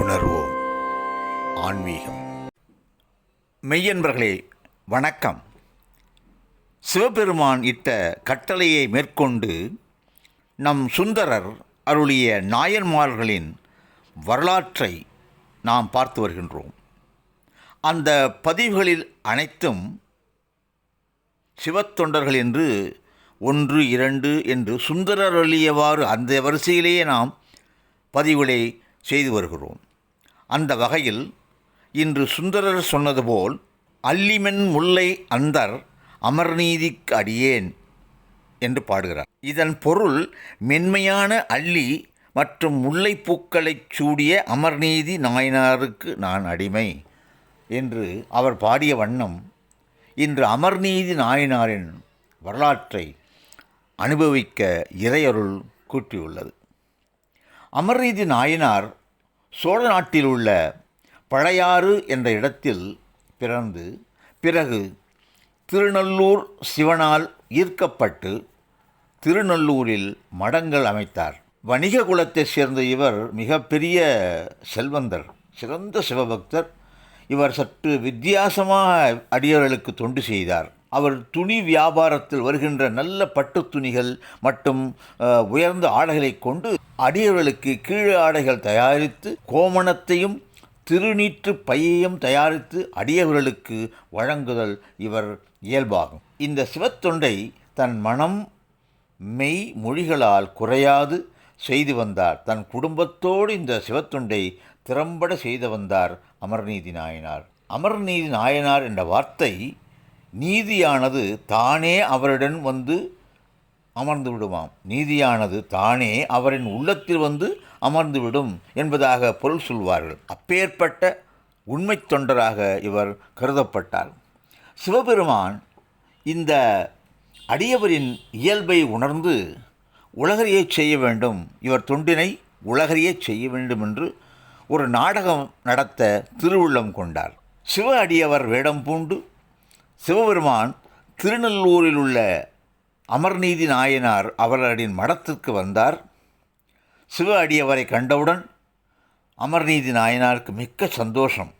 உணர்வோம். ஆன்மீகம். மெய்யன்பர்களே வணக்கம். சிவபெருமான் இட்ட கட்டளையை மேற்கொண்டு நம் சுந்தரர் அருளிய நாயன்மார்களின் வரலாற்றை நாம் பார்த்து வருகின்றோம். அந்த பதிவுகளில் அனைத்தும் சிவத்தொண்டர்கள் என்று ஒன்று இரண்டு என்று சுந்தரர் அருளியவாறு அந்த வரிசையிலேயே நாம் பதிவுகளை செய்து வருகிறோம். அந்த வகையில் இன்று சுந்தரர் சொன்னது போல் அல்லிமென் முல்லை அந்தர் அமர்நீதிக்கு அடியேன் என்று பாடுகிறார். இதன் பொருள் மென்மையான அல்லி மற்றும் முல்லைப்பூக்களைச் சூடிய அமர்நீதி நாயனாருக்கு நான் அடிமை என்று அவர் பாடிய வண்ணம் இன்று அமர்நீதி நாயனாரின் வரலாற்றை அனுபவிக்க இறையருள் கூட்டியுள்ளது அமர்நீதி நாயனார் சோழ நாட்டில் உள்ள பழையாறு என்ற இடத்தில் பிறந்து பிறகு திருநல்லூர் சிவனால் ஈர்க்கப்பட்டு திருநல்லூரில் மடங்கள் அமைத்தார். வணிக குலத்தைச் சேர்ந்த இவர் மிகப்பெரிய செல்வந்தர் சிறந்த சிவபக்தர். இவர் சற்று வித்தியாசமாக அடியவர்களுக்கு தொண்டு செய்தார். அவர் துணி வியாபாரத்தில் வருகின்ற நல்ல பட்டு துணிகள் மற்றும் உயர்ந்த ஆடைகளை கொண்டு அடியவர்களுக்கு கீழ் ஆடைகள் தயாரித்து கோமணத்தையும் திருநீற்று பையையும் தயாரித்து அடியவர்களுக்கு வழங்குதல் இவர் இயல்பாகும். இந்த சிவத்தொண்டை தன் மனம் மெய் மொழிகளால் குறையாது செய்து வந்தார். தன் குடும்பத்தோடு இந்த சிவத்தொண்டை திறம்பட செய்து வந்தார் அமர்நீதி நாயனார். அமர்நீதி நாயனார் என்ற வார்த்தை நீதியானது தானே அவரிடம் வந்து அமர்ந்து விடுமாம். நீதியானது தானே அவரின் உள்ளத்தில் வந்து அமர்ந்துவிடும் என்பதாக பொருள் சொல்வார்கள். அப்பேற்பட்ட உண்மை தொண்டராக இவர் கருதப்பட்டார். சிவபெருமான் இந்த அடியவரின் இயல்பை உணர்ந்து உலகறியச் செய்ய வேண்டும் இவர் தொண்டினை உலகறியச் செய்ய வேண்டும் என்று ஒரு நாடகம் நடத்த திருவுள்ளம் கொண்டார். சிவ அடியவர் வேடம் பூண்டு சிவபெருமான் திருநெல்லூரில் உள்ள அமர்நீதி நாயனார் அவர்களின் மடத்திற்கு வந்தார். சிவ அடியவரை கண்டவுடன் அமர்நீதி நாயனாருக்கு மிக்க சந்தோஷம்.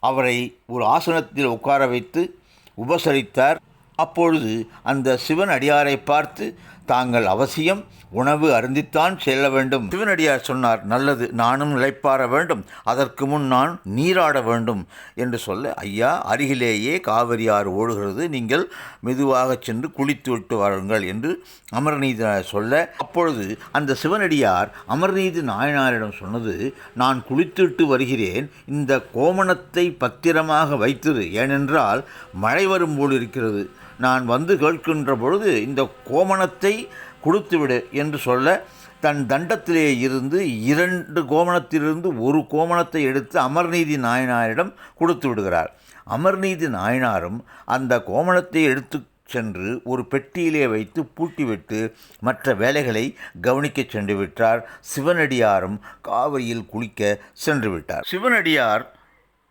அவரை ஒரு ஆசனத்தில் உட்கார வைத்து உபசரித்தார். அப்பொழுது அந்த சிவன் அடியாரை பார்த்து தாங்கள் அவசியம் உணவு அருந்தித்தான் செல்ல வேண்டும். சிவனடியார் சொன்னார் நல்லது நானும் நிலைப்பாற வேண்டும். அதற்கு முன் நான் நீராட வேண்டும். என்று சொல்ல ஐயா அருகிலேயே காவிரி ஆறு ஓடுகிறது. நீங்கள் மெதுவாக சென்று குளித்து விட்டு வாருங்கள் என்று அமர்நீதி சொல்ல அப்பொழுது அந்த சிவனடியார் அமர்நீதி நாயனாரிடம் சொன்னது நான் குளித்துவிட்டு வருகிறேன். இந்த கோமணத்தை பத்திரமாக வைத்திரு. ஏனென்றால் மழை வரும் போல் இருக்கிறது. நான் வந்து கேட்கின்ற பொழுது இந்த கோமணத்தை கொடுத்துவிடு என்று சொல்ல தன் தண்டத்திலே இருந்து இரண்டு கோமணத்திலிருந்து ஒரு கோமணத்தை எடுத்து அமர்நீதி நாயனாரிடம் கொடுத்து விடுகிறார் அமர்நீதி நாயனாரும் அந்த கோமணத்தை எடுத்து சென்று ஒரு பெட்டியிலே வைத்து பூட்டிவிட்டு மற்ற வேலைகளை கவனிக்கச் சென்று விட்டார். சிவனடியாரும் காவிரியில் குளிக்க சென்று விட்டார். சிவனடியார்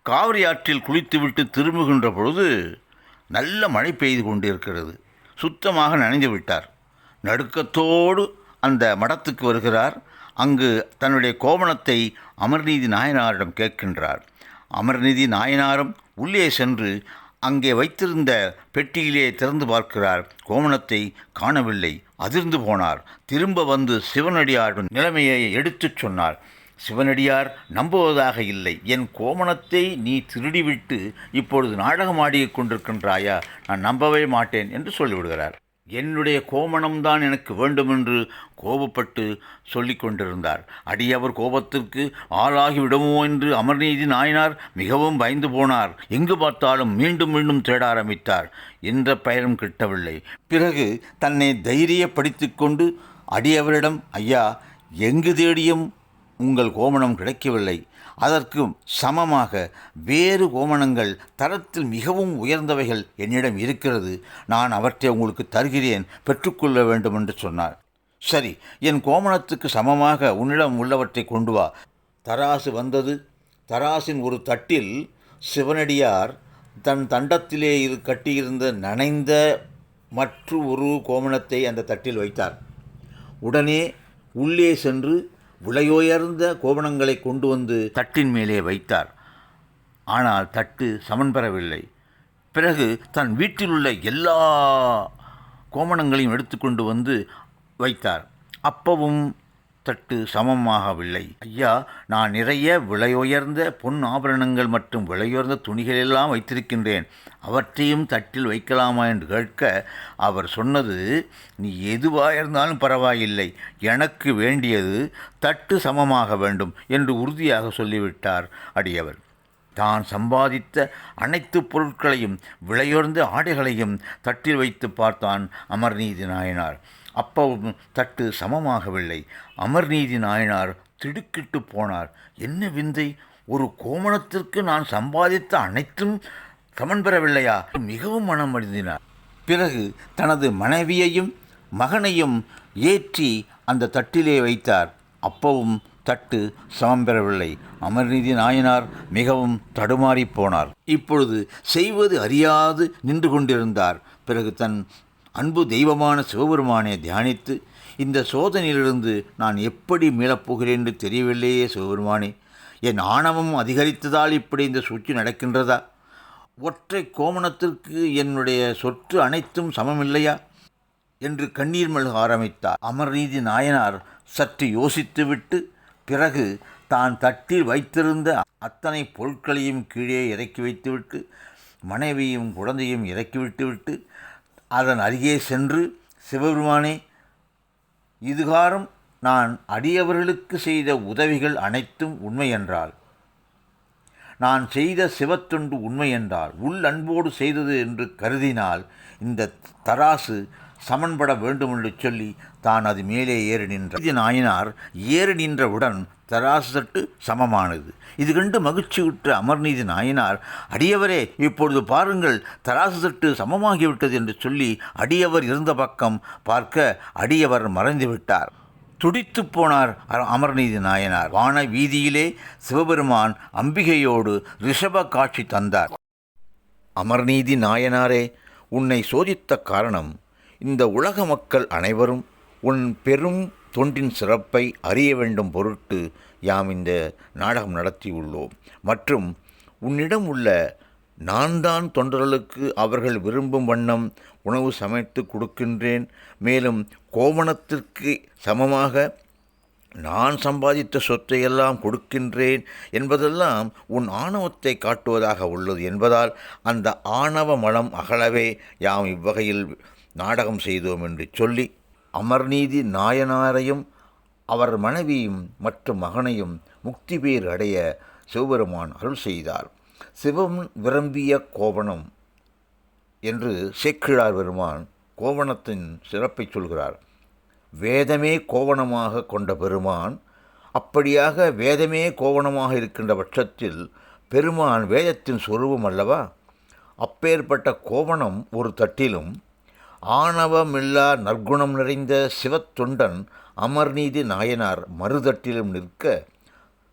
காவிரி ஆற்றில் குளித்துவிட்டு திரும்புகின்ற பொழுது நல்ல மழை பெய்து கொண்டிருக்கிறது. சுத்தமாக நனைந்து விட்டார். நடுக்கத்தோடு அந்த மடத்துக்கு வருகிறார். அங்கு தன்னுடைய கோவணத்தை அமர்நீதி நாயனாரிடம் கேட்கின்றார். அமர்நீதி நாயனாரும் உள்ளே சென்று அங்கே வைத்திருந்த பெட்டியிலே திறந்து பார்க்கிறார். கோமணத்தை காணவில்லை. அதிர்ந்து போனார். திரும்ப வந்து சிவனடியாரின் நிலைமையை எடுத்துச் சொன்னார். சிவனடியார் நம்புவதாக இல்லை. என் கோமணத்தை நீ திருடிவிட்டு இப்பொழுது நாடகமாடிக் கொண்டிருக்கின்றாயா? நான் நம்பவே மாட்டேன் என்று சொல்லிவிடுகிறார். என்னுடைய கோமணம்தான் எனக்கு வேண்டுமென்று கோபப்பட்டு சொல்லிக் கொண்டிருந்தார். அடியவர் கோபத்திற்கு ஆளாகி விடுமோ என்று அமர்நீதி நாயனார் மிகவும் பயந்து போனார். எங்கு பார்த்தாலும் மீண்டும் மீண்டும் தேட ஆரம்பித்தார். என்ற பெயரும் கிட்டவில்லை. பிறகு தன்னை தைரியப்படுத்திக் கொண்டு அடியவரிடம் ஐயா எங்கு தேடியும் உங்கள் கோமணம் கிடைக்கவில்லை. அதற்கு சமமாக வேறு கோமணங்கள் தரத்தில் மிகவும் உயர்ந்தவைகள் என்னிடம் இருக்கிறது. நான் அவற்றை உங்களுக்கு தருகிறேன் பெற்றுக்கொள்ள வேண்டும் என்று சொன்னார். சரி என் கோமணத்துக்கு சமமாக உன்னிடம் உள்ளவற்றை கொண்டு வா. தராசு வந்தது. தராசின் ஒரு தட்டில் சிவனடியார் தன் தண்டத்திலே இரு கட்டியிருந்த நனைந்த மற்ற ஒரு கோமணத்தை அந்த தட்டில் வைத்தார். உடனே உள்ளே சென்று விலையுயர்ந்த கோவணங்களை கொண்டு வந்து தட்டின் மேலே வைத்தார். ஆனால் தட்டு சமன் பெறவில்லை. பிறகு தன் வீட்டில் உள்ள எல்லா கோமணங்களையும் எடுத்துக்கொண்டு வந்து வைத்தார். அப்பவும் தட்டு சமமாகவில்லை. ஐயா நான் நிறைய விலையுயர்ந்த பொன் ஆபரணங்கள் மற்றும் விலையுயர்ந்த துணிகளெல்லாம் வைத்திருக்கின்றேன். அவற்றையும் தட்டில் வைக்கலாமா என்று கேட்க அவர் சொன்னது நீ எதுவாக இருந்தாலும் பரவாயில்லை. எனக்கு வேண்டியது தட்டு சமமாக வேண்டும் என்று உறுதியாக சொல்லிவிட்டார் அடியவர். தான் சம்பாதித்த அனைத்து பொருட்களையும் விலையுயர்ந்த ஆடைகளையும் தட்டில் வைத்து பார்த்தான் அமர்நீதி நாயனார். அப்பவும் தட்டு சமமாகவில்லை. அமர்நீதி நாயனார் திடுக்கிட்டு போனார். என்ன விந்தை? ஒரு கோமணத்திற்கு நான் சம்பாதித்த அனைத்தும் சமன் பெறவில்லையா? மிகவும் மனம் அழுந்தினார் பிறகு தனது மனைவியையும் மகனையும் ஏற்றி அந்த தட்டிலே வைத்தார். அப்பவும் தட்டு சமம் பெறவில்லை. அமர்நீதி நாயனார் மிகவும் தடுமாறிப் போனார். இப்பொழுது செய்வது அறியாது நின்று கொண்டிருந்தார். பிறகு தன் அன்பு தெய்வமான சிவபெருமானை தியானித்து இந்த சோதனையிலிருந்து நான் எப்படி மீளப்போகிறேன் என்று தெரியவில்லையே சிவபெருமானே. என் ஆணவம் அதிகரித்ததால் இப்படி இந்த சூழ்ச்சி நடக்கின்றதா? ஒற்றை கோமணத்திற்கு என்னுடைய சொற்று அனைத்தும் சமமில்லையா? என்று கண்ணீர் மல்க ஆரம்பித்தார். அமர்நீதி நாயனார் சற்று யோசித்துவிட்டு பிறகு தான் தட்டில் வைத்திருந்த அத்தனை பொருட்களையும் கீழே இறக்கி வைத்துவிட்டு மனைவியும் குழந்தையும் இறக்கிவிட்டுவிட்டு அதன் அருகே சென்று சிவபெருமானே இதுகாரம் நான் அடியவர்களுக்கு செய்த உதவிகள் அனைத்தும் உண்மையென்றால் நான் செய்த சிவத்தொண்டு உண்மை என்றால் உள் அன்போடு செய்தது என்று கருதினால் இந்த தராசு சமன்பட வேண்டும் என்று சொல்லி தான் அது மேலே ஏறி நின்றார் இது நாயனார் ஏறி நின்றவுடன் தராசு தட்டு சமமானது. இது கண்டு மகிழ்ச்சியுற்ற அமர்நீதி நாயனார் அடியவரே இப்பொழுது பாருங்கள் தராசு தட்டு சமமாகிவிட்டது என்று சொல்லி அடியவர் இருந்த பக்கம் பார்க்க அடியவர் மறைந்து விட்டார். துடித்து போனார் அ- அமர்நீதி நாயனார். வான வீதியிலே சிவபெருமான் அம்பிகையோடு ரிஷப காட்சி தந்தார். அமர்நீதி நாயனாரே உன்னை சோதித்த காரணம் இந்த உலக மக்கள் அனைவரும் உன் பெரும் தொண்டின் சிறப்பை அறிய வேண்டும் பொருட்டு யாம் இந்த நாடகம் நடத்தியுள்ளோம் மற்றும் உன்னிடம் உள்ள நான் தான் தொண்டர்களுக்கு அவர்கள் விரும்பும் வண்ணம் உணவு சமைத்து கொடுக்கின்றேன். மேலும் கோவணத்திற்கு சமமாக நான் சம்பாதித்த சொத்தையெல்லாம் கொடுக்கின்றேன் என்பதெல்லாம் உன் ஆணவத்தை காட்டுவதாக உள்ளது என்பதால் அந்த ஆணவ மனம் அகலவே யாம் இவ்வகையில் நாடகம் செய்தோம் என்று சொல்லி அமர்நீதி நாயனாரையும் அவர் மனைவியும் மற்றும் மகனையும் முக்தி பேர் அடைய சிவபெருமான் அருள் செய்தார். சிவம் விரும்பிய கோவணம் என்று சேக்கிழார் பெருமான் கோவணத்தின் சிறப்பை சொல்கிறார். வேதமே கோவணமாக கொண்ட பெருமான் அப்படியாக வேதமே கோவணமாக இருக்கின்ற பட்சத்தில் பெருமான் வேதத்தின் சொரூபம் அல்லவா? அப்பேற்பட்ட கோவணம் ஒரு தட்டிலும் ஆணவமில்லா நற்குணம் நிறைந்த சிவத்தொண்டன் அமர்நீதி நாயனார் மறுதட்டிலும் நிற்க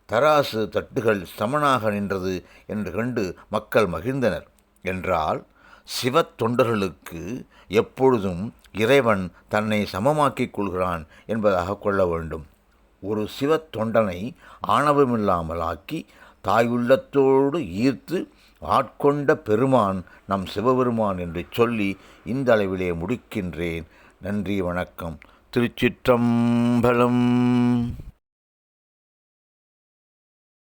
தராசு தட்டுகள் சமனாக நின்றது என்று கண்டு மக்கள் மகிழ்ந்தனர். என்றால் சிவத் தொண்டர்களுக்கு எப்பொழுதும் இறைவன் தன்னை சமமாக்கிக் கொள்கிறான் என்பதாக கொள்ள வேண்டும். ஒரு சிவத் தொண்டனை ஆணவமில்லாமல் ஆக்கி தாயுள்ளத்தோடு ஈர்த்து ஆட்கொண்ட பெருமான் நம் சிவபெருமான் என்று சொல்லி இந்த அளவிலே முடிக்கின்றேன். நன்றி வணக்கம். திருச்சிற்றம்பலம்.